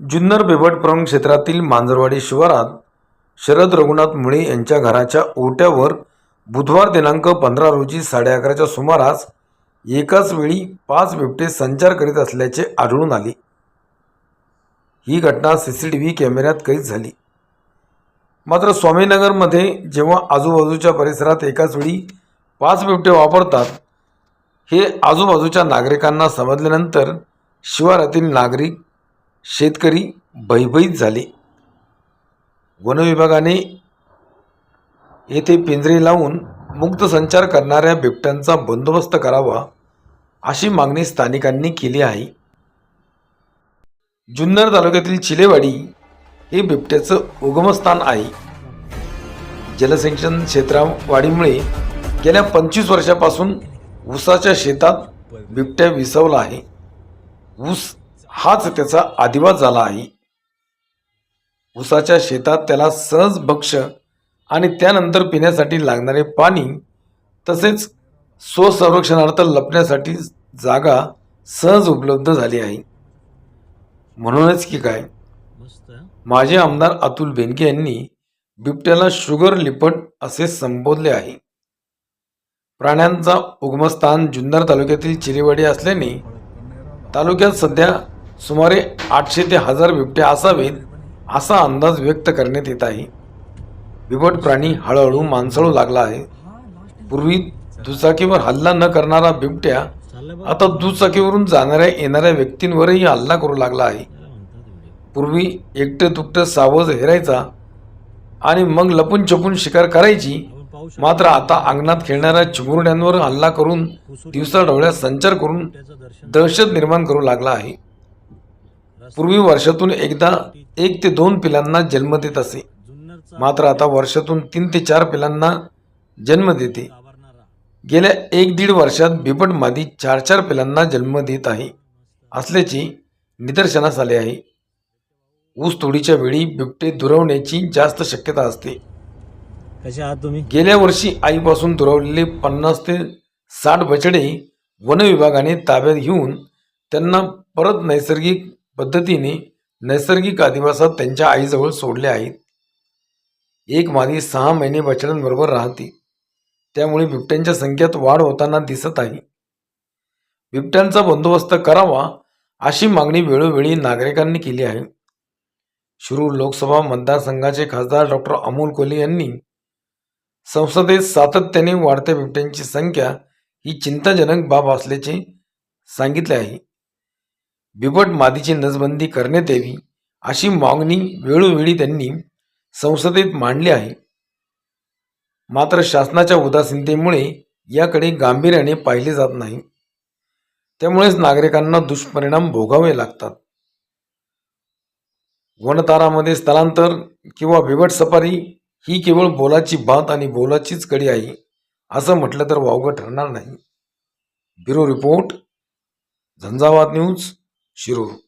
जुन्नर बेबट प्रमुख क्षेत्रातील मांजरवाडी शिवारात शरद रघुनाथ मुळे यांच्या घराच्या ओट्यावर बुधवार दिनांक पंधरा रोजी साडे अकराच्या सुमारास एकाच वेळी पाच बिबटे संचार करीत असल्याचे आढळून आले. ही घटना सी सी टी व्ही कॅमेऱ्यात कैद झाली. मात्र स्वामीनगरमध्ये जेव्हा आजूबाजूच्या परिसरात एकाच वेळी पाच बिबटे वापरतात हे आजूबाजूच्या नागरिकांना समजल्यानंतर शिवारातील नागरिक शेतकरी भयभीत झाले. वनविभागाने येथे पिंजरे लावून मुक्त संचार करणाऱ्या बिबट्यांचा बंदोबस्त करावा अशी मागणी स्थानिकांनी केली आहे. जुन्नर तालुक्यातील चिलेवाडी हे बिबट्याचं उगमस्थान आहे. जलसिंचन क्षेत्रावाढीमुळे गेल्या पंचवीस वर्षापासून ऊसाच्या शेतात बिबट्या विसवला आहे. ऊस हाच त्याचा आदिवास झाला आहे. ऊसाच्या शेतात त्याला सहज भक्ष आणि त्यानंतर पिण्यासाठी लागणारे पाणी तसेच स्वसंरक्षणार्थ लपण्यासाठी जागा सहज उपलब्ध झाली आहे. म्हणूनच की काय? माजी आमदार अतुल बेनके यांनी बिबट्याला शुगर लिपट असे संबोधले आहे. प्राण्यांचा उगमस्थान जुन्नर तालुक्यातील चिरेवाडी असल्याने तालुक्यात सध्या सुमारे आठशे ते हजार बिबटे असावेत असा अंदाज व्यक्त करण्यात येत आहे. बिबट प्राणी हळूहळू माणसाळू लागला आहे. पूर्वी दुचाकीवर हल्ला न करणारा बिबट्या आता दुचाकीवरून जाणाऱ्या येणाऱ्या व्यक्तींवरही हल्ला करू लागला आहे. पूर्वी एकटं तुकटं सावज हेरायचा आणि मग लपून छपून शिकार करायची मात्र आता अंगणात खेळणाऱ्या चिमुरड्यांवर हल्ला करून दिवसाढवळ्यात संचार करून दहशत निर्माण करू लागला आहे. पूर्वी वर्षातून एकदा एक ते दोन पिलांना जन्म देत असे. मात्र आता वर्षातून तीन ते चार पिलांना जन्म देते. गेल्या एक दीड वर्षात बिबट मादी चार चार पिलांना जन्म देत आहे. असल्याचे निदर्शनास आले आहे. ऊस तोडीच्या वेळी बिबटे दुरवण्याची जास्त शक्यता असते. कसे आहात तुम्ही? गेल्या वर्षी आईपासून दुरावलेले पन्नास ते साठ बछडे वन विभागाने ताब्यात घेऊन त्यांना परत नैसर्गिक पद्धतीने नैसर्गिक अधिवासात त्यांच्या आईजवळ सोडले आहेत. एक मादी सहा महिने बछड्यांबरोबर राहते. त्यामुळे बिबट्यांच्या संख्येत वाढ होताना दिसत आहे. बिबट्यांचा बंदोबस्त करावा अशी मागणी वेळोवेळी नागरिकांनी केली आहे. शिरूर लोकसभा मतदारसंघाचे खासदार डॉक्टर अमोल कोल्हे यांनी संसदेत सातत्याने वाढत्या बिबट्यांची संख्या ही चिंताजनक बाब असल्याचे सांगितले आहे. बिबट मादीची नसबंदी करण्यात यावी अशी मागणी वेळोवेळी त्यांनी संसदेत मांडली आहे. मात्र शासनाच्या उदासीनतेमुळे याकडे गांभीर्याने पाहिले जात नाही. त्यामुळेच नागरिकांना दुष्परिणाम भोगावे लागतात. वनतारामध्ये स्थलांतर किंवा बिबट सफारी ही केवळ बोलाची बात आणि बोलाचीच कडी आहे असं म्हटलं तर वावगं ठरणार नाही. Bureau report Jhanjhavat news Shirur